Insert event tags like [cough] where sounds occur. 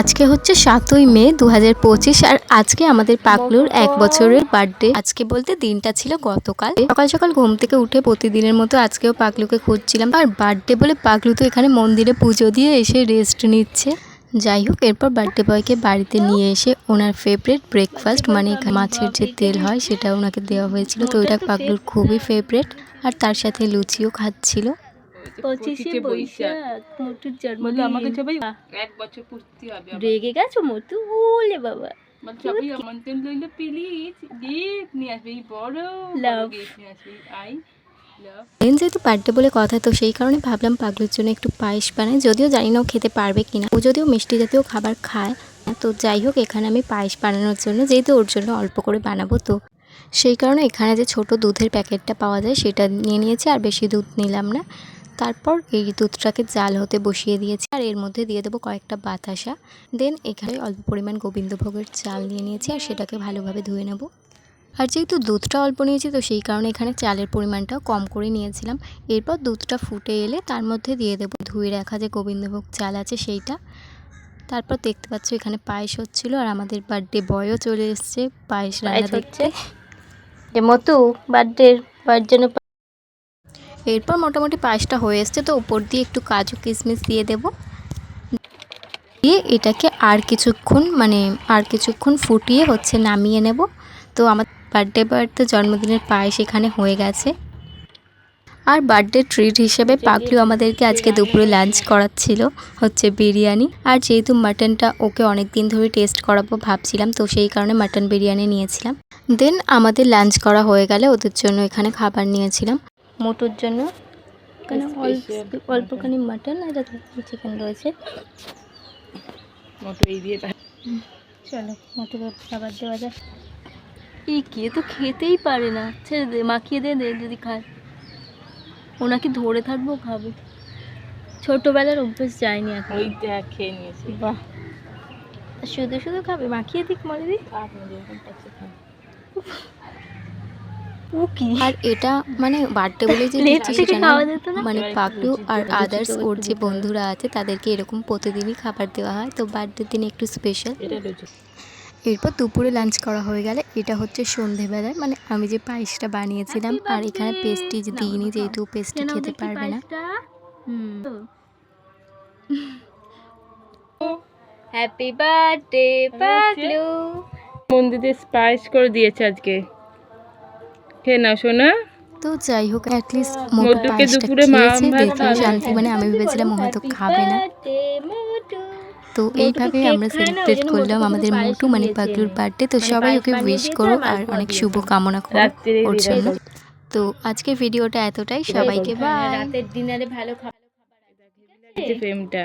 আজকে হচ্ছে সাতই মে দু পঁচিশ আর আজকে আমাদের পাগলুর এক বছরের বার্থডে। আজকে বলতে দিনটা ছিল গতকাল। সকাল সকাল ঘুম থেকে উঠে প্রতিদিনের মতো আজকেও পাগলুকে খুঁজছিলাম। আর বার্থডে বলে পাগলু তো এখানে মন্দিরে পুজো দিয়ে এসে রেস্ট নিচ্ছে। যাই হোক, এরপর বার্থডে বয়কে বাড়িতে নিয়ে এসে ওনার ফেভারিট ব্রেকফাস্ট মানে মাছের যে তেল হয়, সেটা ওনাকে দেওয়া হয়েছিল। তো ওইটা পাগলুর খুবই ফেভারিট আর তার সাথে লুচিও খাচ্ছিল। পঁচিশে বৈশাখ। মোটুর বলল আমাকে জন্মদিন সবাই এক বছর পূর্তি হবে রেগে গেছো মোটু? বলে বাবা। সবাই আমন্ত্রণ লইলো প্লিজ গিফট নিয়ে আসবে এই বড় গিফট নিয়ে আসবে আই লাভ যেহেতু বার্থডে বলে কথা তো সেই কারণে ভাবলাম পাগলুর জন্য একটু পায়েস বানাই। যদিও জানি না ও খেতে পারবে কিনা। ও যদিও মিষ্টি জাতীয় খাবার খায় তো যাই হোক এখানে আমি পায়েস বানানোর জন্য যেহেতু ওর জন্য অল্প করে বানাবো তো সেই কারণে এখানে যে ছোট দুধের প্যাকেটটা পাওয়া যায় সেটা নিয়ে নিয়েছি আর বেশি দুধ নিলাম না। তারপর এই দুধটাকে জাল হতে বসিয়ে দিয়েছি। আর এর মধ্যে দিয়ে দেবো কয়েকটা বাতাসা। দেন এখানে অল্প পরিমাণ গোবিন্দভোগের চাল নিয়ে নিয়েছি আর সেটাকে ভালোভাবে ধুয়ে নেব। আর যেহেতু দুধটা অল্প নিয়েছি তো সেই কারণে এখানে চালের পরিমাণটাও কম করে নিয়েছিলাম। এরপর দুধটা ফুটে এলে তার মধ্যে দিয়ে দেবো ধুয়ে রাখা যে গোবিন্দভোগ চাল আছে সেইটা। তারপর দেখতে পাচ্ছ এখানে পায়েস হচ্ছিল আর আমাদের বার্থডে বয়ও চলে এসছে পায়েস রান্না দেখতে। হচ্ছে। যে মতু বার্থডে বার জন্য এরপর মোটামুটি পায়েসটা হয়ে এসছে, তো উপর দিয়ে একটু কাজু কিশমিশ দিয়ে দেবো। দিয়ে এটাকে আর কিছুক্ষণ মানে আর কিছুক্ষণ ফুটিয়ে হচ্ছে নামিয়ে নেব। তো আমার বার্থডে বার্থডে জন্মদিনের পায়েস এখানে হয়ে গেছে। আর বার্থডে ট্রিট হিসেবে পাগলু আমাদেরকে আজকে দুপুরে লাঞ্চ করাচ্ছিল হচ্ছে বিরিয়ানি। আর যেহেতু মাটনটা ওকে অনেক দিন ধরে টেস্ট করাবো ভাবছিলাম, তো সেই কারণে মাটন বিরিয়ানি নিয়েছিলাম। দেন আমাদের লাঞ্চ করা হয়ে গেলে ওদের জন্য এখানে খাবার নিয়েছিলাম। মোটুর জন্য। এখানে অল্প- অল্পখানি মাটন আর চিকেন রয়েছে। মতো এই দিয়ে চলো মোটুকে খাবার দেওয়া যাক। এই কে তো খেতেই পারে না। ছেড়ে দে মাখিয়ে দে দে যদি খায়। ওনাকে ধরে থাকব খাবে। ছোটবেলার অভ্যেস যায়নি এখন। ওই দেখ খেয়ে নিয়েছি। বাহ। শুধু শুধু খাবে মাখিয়ে দিক মরে দিক আপনি যেরকম খান ও কি আর এটা মানে বার্থডে বলে যে [laughs] মানে পাগলু আর আদার্স ওর যে বন্ধুরা আছে তাদেরকে এরকম প্রতিদিনই খাবার দেওয়া হয়। তো বার্থডের দিনে একটু স্পেশাল এরপর দুপুরে লাঞ্চ করা হয়ে গেলে এটা হচ্ছে সন্ধেবেলায় মানে আমি যে পায়েসটা বানিয়েছিলাম আর এখানে পেস্টিজ দিইনি যেহেতু পেস্টি খেতে পারবে না। হ্যাপি বার্থডে পাগলু। মন্দিরে স্পাইস করে দিয়েছে আজকে। খেয়ে নাও শোনা তো যাই হোক অ্যাটলিস্ট মধুকে দুপুরে মা খেয়েছে ভাত দেখে খাওয়াবে। শান্তি মানে আমি ভেবেছিলাম হয়তো খাবে না। তো এইভাবেই আমরা সেলিব্রেট করলাম আমাদের মোটু মানে। পাগলুর বার্থডে তো মানে সবাই ওকে উইশ করো আর অনেক। শুভ কামনা করো ওর জন্য। তো আজকে ভিডিওটা এতটাই সবাইকে বাই রাতের ডিনারে ভালো খাবার। ফ্রেমটা